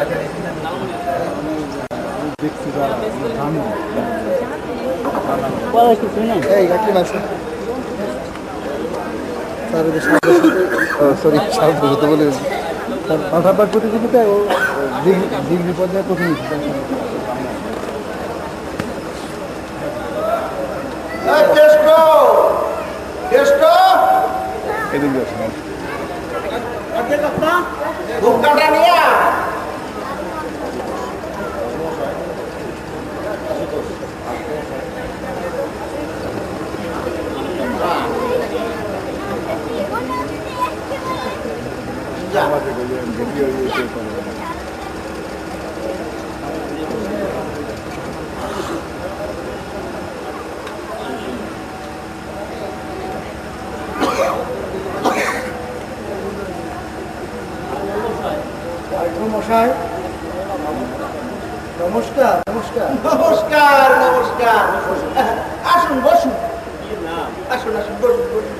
হতে প্রতিযোগিতায় ও ডিগ্রি পর্যায়ে প্রথম এদিকে আসেন ধূপকাঠা নিয়ে আয়। আমাকে বললেন ভিডিও ইয়ে করে মশাই নমস্কার নমস্কার নমস্কার নমস্কার আসুন বসুন আসুন আসুন বসুন বসুন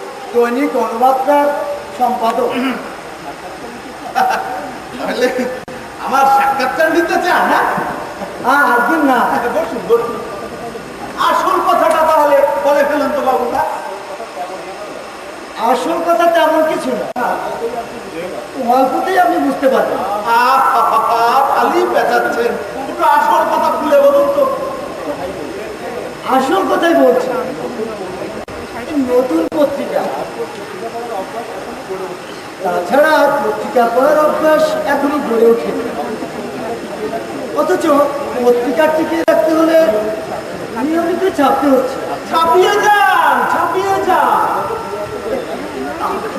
দৈনিক গণবার্তার সম্পাদক। তাহলে আমার সাক্ষাৎকার নিতে চান না হ্যাঁ একদিন না বসুন বসুন আসল কথাটা তাহলে বলে ফেলুন তো বাবুটা আসল কথা তেমন কিছু না। অল্পতেই আপনি বুঝতে পারবেন। আহা, খালি পেঁচাচ্ছেন। একটু আসল কথা খুলে বলুন তো। আসল কথাই বলছি। নতুন পত্রিকা। তাছাড়া পত্রিকা পড়ার অভ্যাস এখনই গড়ে ওঠেনি। অথচ পত্রিকা টিকিয়ে রাখতে হলে নিয়মিত ছাপতে হচ্ছে। ছাপিয়ে যান ছাপিয়ে যান।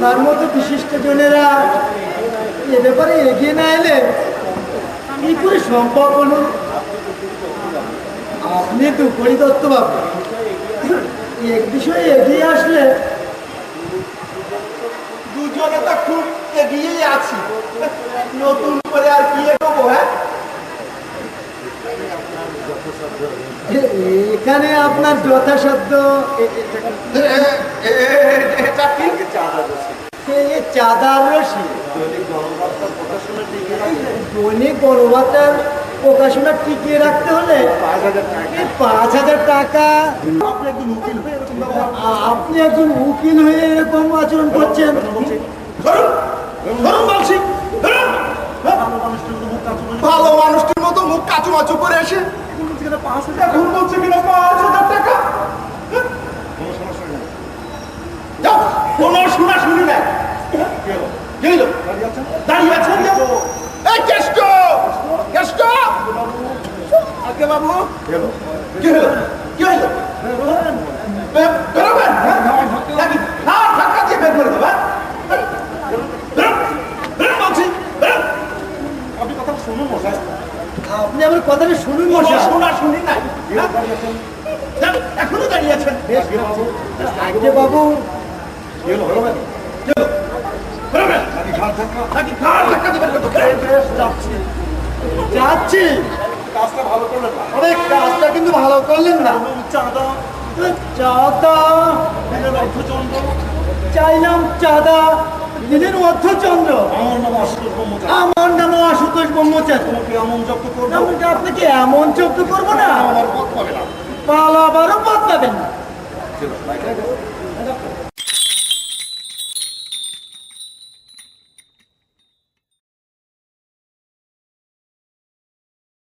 তার মতো বিশিষ্ট জনেরা এ ব্যাপারে এগিয়ে না এলে কি করে সম্ভব হলো আপনি দুপুরি দত্ত বাবু এক বিষয়ে এগিয়ে আসলে দুজনে তো খুব এগিয়েই আছি। নতুন করে আর কি এগোবো হ্যাঁ? এখানে আপনার যথাসাধ্য চাঁদার রশি দৈনিক গণবার্তার প্রকাশনা টিকিয়ে রাখতে হলে পাঁচ হাজার টাকা। আপনি একজন উকিল হয়ে এরকম আচরণ করছেন। ভালো মানুষটির মতো মুখ কাচু মাচু করে এসে বলছে কিনা পাঁচ হাজার টাকা? হ্যাঁ? কোনো শোনা শুনি? দাঁড়িয়ে আছেন? যে? এই কেষ্ট! কেষ্ট আগে বাবু। কি হলো? কি হলো? বেরোবেন হ্যাঁ? নাকি না ধাক্কা দিয়ে বের করে দেবেন বেরোন আপনি কথা শুনুন মশাই আপনি আমার কথাটা শুনুন মশাই শোনা শুনি নাই হ্যাঁ? এখনও দাঁড়িয়ে আছেন। আগে বাবু বেরোবেন? নাকি ঘাড় ধাক্কা? দিয়ে বের করতে যাচ্ছি। কাজটা ভালো করলেন না। অনেক কাজটা কিন্তু ভালো করলেন না। চাঁদা চাঁদা। অর্থচন্দ্র চাইলাম চাঁদা দিলেন অর্ধচন্দ্র। আমার নাম আশুতোষ ব্রহ্মচারী। আমার নামও আশুতোষ ব্রহ্মচারী। তোমাকে এমন জব্দ করব। এমনকি আপনাকে এমন চোখ করব না। আমার পথ পাবে না। পালাবারও পথ পাবেন না।